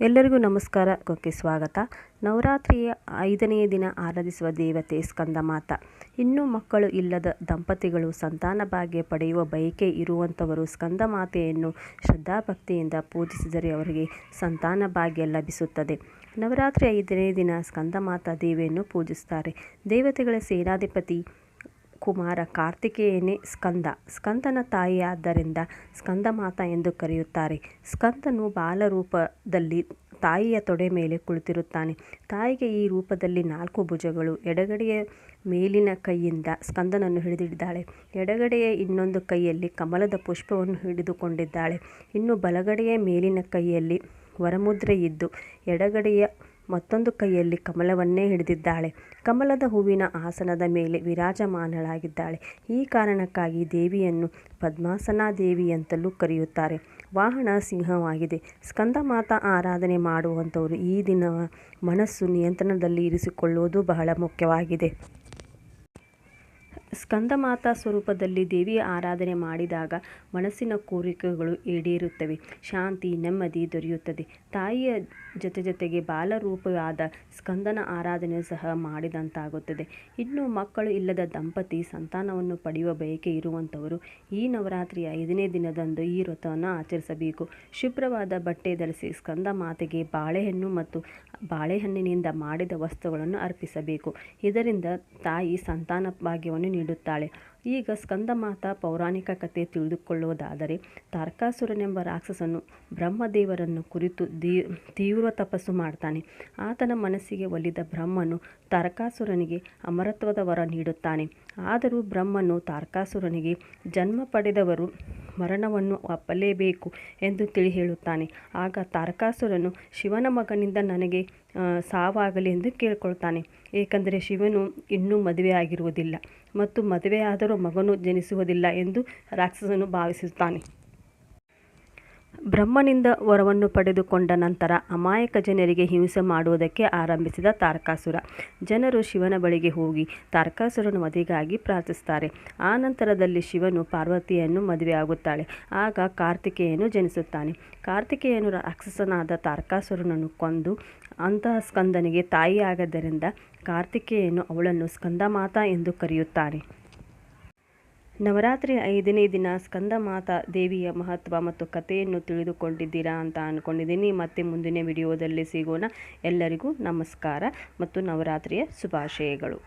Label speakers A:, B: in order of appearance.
A: ಎಲ್ಲರಿಗೂ ನಮಸ್ಕಾರ ಕೊಕ್ಕೆ ಸ್ವಾಗತ. ನವರಾತ್ರಿಯ ಐದನೆಯ ದಿನ ಆರಾಧಿಸುವ ದೇವತೆ ಸ್ಕಂದ ಮಾತ. ಇನ್ನೂ ಮಕ್ಕಳು ಇಲ್ಲದ ದಂಪತಿಗಳು ಸಂತಾನ ಭಾಗ್ಯ ಪಡೆಯುವ ಬಯಕೆ ಇರುವಂಥವರು ಸ್ಕಂದ ಮಾತೆಯನ್ನು ಶ್ರದ್ಧಾಭಕ್ತಿಯಿಂದ ಪೂಜಿಸಿದರೆ ಅವರಿಗೆ ಸಂತಾನ ಭಾಗ್ಯ ಲಭಿಸುತ್ತದೆ. ನವರಾತ್ರಿ ಐದನೇ ದಿನ ಸ್ಕಂದ ಮಾತಾ ದೇವಿಯನ್ನು ಪೂಜಿಸುತ್ತಾರೆ. ದೇವತೆಗಳ ಸೇನಾಧಿಪತಿ ಕುಮಾರ ಕಾರ್ತಿಕೇಯನೇ ಸ್ಕಂದ. ಸ್ಕಂದನ ತಾಯಿಯಾದ್ದರಿಂದ ಸ್ಕಂದಮಾತ ಎಂದು ಕರೆಯುತ್ತಾರೆ. ಸ್ಕಂದನು ಬಾಲರೂಪದಲ್ಲಿ ತಾಯಿಯ ತೊಡೆ ಮೇಲೆ ಕುಳಿತಿರುತ್ತಾನೆ. ತಾಯಿಗೆ ಈ ರೂಪದಲ್ಲಿ ನಾಲ್ಕು ಭುಜಗಳು. ಎಡಗಡೆಯ ಮೇಲಿನ ಕೈಯಿಂದ ಸ್ಕಂದನನ್ನು ಹಿಡಿದಿದ್ದಾಳೆ. ಎಡಗಡೆಯ ಇನ್ನೊಂದು ಕೈಯಲ್ಲಿ ಕಮಲದ ಪುಷ್ಪವನ್ನು ಹಿಡಿದುಕೊಂಡಿದ್ದಾಳೆ. ಇನ್ನು ಬಲಗಡೆಯ ಮೇಲಿನ ಕೈಯಲ್ಲಿ ವರಮುದ್ರೆ ಇದ್ದು ಎಡಗಡೆಯ ಮತ್ತೊಂದು ಕೈಯಲ್ಲಿ ಕಮಲವನ್ನೇ ಹಿಡಿದಿದ್ದಾಳೆ. ಕಮಲದ ಹೂವಿನ ಆಸನದ ಮೇಲೆ ವಿರಾಜಮಾನಳಾಗಿದ್ದಾಳೆ. ಈ ಕಾರಣಕ್ಕಾಗಿ ದೇವಿಯನ್ನು ಪದ್ಮಾಸನ ದೇವಿ ಅಂತಲೂ ಕರೆಯುತ್ತಾರೆ. ವಾಹನ ಸಿಂಹವಾಗಿದೆ. ಸ್ಕಂದ ಮಾತಾ ಆರಾಧನೆ ಮಾಡುವಂಥವರು ಈ ದಿನ ಮನಸ್ಸು ನಿಯಂತ್ರಣದಲ್ಲಿ ಇರಿಸಿಕೊಳ್ಳುವುದು ಬಹಳ ಮುಖ್ಯವಾಗಿದೆ. ಸ್ಕಂದಮಾತಾ ಸ್ವರೂಪದಲ್ಲಿ ದೇವಿಯ ಆರಾಧನೆ ಮಾಡಿದಾಗ ಮನಸ್ಸಿನ ಕೋರಿಕೆಗಳು ಈಡೇರುತ್ತವೆ. ಶಾಂತಿ, ನೆಮ್ಮದಿ ದೊರೆಯುತ್ತದೆ. ತಾಯಿಯ ಜೊತೆ ಜೊತೆಗೆ ಬಾಲರೂಪವಾದ ಸ್ಕಂದನ ಆರಾಧನೆ ಸಹ ಮಾಡಿದಂತಾಗುತ್ತದೆ. ಇನ್ನು ಮಕ್ಕಳು ಇಲ್ಲದ ದಂಪತಿ ಸಂತಾನವನ್ನು ಪಡೆಯುವ ಬಯಕೆ ಇರುವಂಥವರು ಈ ನವರಾತ್ರಿಯ ಐದನೇ ದಿನದಂದು ಈ ವ್ರತವನ್ನು ಆಚರಿಸಬೇಕು. ಶುಭ್ರವಾದ ಬಟ್ಟೆ ಧರಿಸಿ ಸ್ಕಂದ ಮಾತೆಗೆ ಬಾಳೆಹಣ್ಣು ಮತ್ತು ಬಾಳೆಹಣ್ಣಿನಿಂದ ಮಾಡಿದ ವಸ್ತುಗಳನ್ನು ಅರ್ಪಿಸಬೇಕು. ಇದರಿಂದ ತಾಯಿ ಸಂತಾನ ಭಾಗ್ಯವನ್ನು ನೀಡುತ್ತಾಳೆ. ಈಗ ಸ್ಕಂದಮಾತ ಪೌರಾಣಿಕ ಕಥೆ ತಿಳಿದುಕೊಳ್ಳುವುದಾದರೆ ತಾರಕಾಸುರನೆಂಬ ರಾಕ್ಷಸನು ಬ್ರಹ್ಮದೇವರನ್ನು ಕುರಿತು ದೀ, ತೀವ್ರ ತಪಸ್ಸು ಮಾಡ್ತಾನೆ. ಆತನ ಮನಸ್ಸಿಗೆ ಒಲಿದ ಬ್ರಹ್ಮನು ತಾರಕಾಸುರನಿಗೆ ಅಮರತ್ವದ ವರ ನೀಡುತ್ತಾನೆ. ಆದರೂ ಬ್ರಹ್ಮನು ತಾರಕಾಸುರನಿಗೆ ಜನ್ಮ ಪಡೆದವರು ಮರಣವನ್ನು ಒಪ್ಪಲೇಬೇಕು ಎಂದು ತಿಳಿ ಹೇಳುತ್ತಾನೆ. ಆಗ ತಾರಕಾಸುರನು ಶಿವನ ಮಗನಿಂದ ನನಗೆ ಸಾವಾಗಲಿ ಎಂದು ಕೇಳ್ಕೊಳ್ತಾನೆ. ಏಕೆಂದರೆ ಶಿವನು ಇನ್ನೂ ಮದುವೆ ಆಗಿರುವುದಿಲ್ಲ ಮತ್ತು ಮದುವೆಯಾದರೂ ಮಗನು ಜನಿಸುವುದಿಲ್ಲ ಎಂದು ರಾಕ್ಷಸನು ಭಾವಿಸುತ್ತಾನೆ. ಬ್ರಹ್ಮನಿಂದ ವರವನ್ನು ಪಡೆದುಕೊಂಡ ನಂತರ ಅಮಾಯಕ ಜನರಿಗೆ ಹಿಂಸೆ ಮಾಡುವುದಕ್ಕೆ ಆರಂಭಿಸಿದ ತಾರಕಾಸುರ. ಜನರು ಶಿವನ ಬಳಿಗೆ ಹೋಗಿ ತಾರಕಾಸುರನ ಮದುವೆಗಾಗಿ ಪ್ರಾರ್ಥಿಸುತ್ತಾರೆ. ಆ ನಂತರದಲ್ಲಿ ಶಿವನು ಪಾರ್ವತಿಯನ್ನು ಮದುವೆಯಾಗುತ್ತಾಳೆ ಆಗ ಕಾರ್ತಿಕೇಯನು ಜನಿಸುತ್ತಾನೆ. ಕಾರ್ತಿಕೇಯನು ರಾಕ್ಷಸನಾದ ತಾರಕಾಸುರನನ್ನು ಕೊಂದು ಅಂತಹ ಸ್ಕಂದನಿಗೆ ತಾಯಿಯಾಗದ್ದರಿಂದ ಕಾರ್ತಿಕೇಯನು ಅವಳನ್ನು ಸ್ಕಂದಮಾತಾ ಎಂದು ಕರೆಯುತ್ತಾನೆ. ನವರಾತ್ರಿ ಐದನೇ ದಿನ ಸ್ಕಂದ ಮಾತಾ ದೇವಿಯ ಮಹತ್ವ ಮತ್ತು ಕಥೆಯನ್ನು ತಿಳಿದುಕೊಂಡಿದ್ದೀರಾ ಅಂತ ಅಂದ್ಕೊಂಡಿದ್ದೀನಿ ಮತ್ತೆ ಮುಂದಿನ ವಿಡಿಯೋದಲ್ಲಿ ಸಿಗೋಣ. ಎಲ್ಲರಿಗೂ ನಮಸ್ಕಾರ ಮತ್ತು ನವರಾತ್ರಿಯ ಶುಭಾಶಯಗಳು.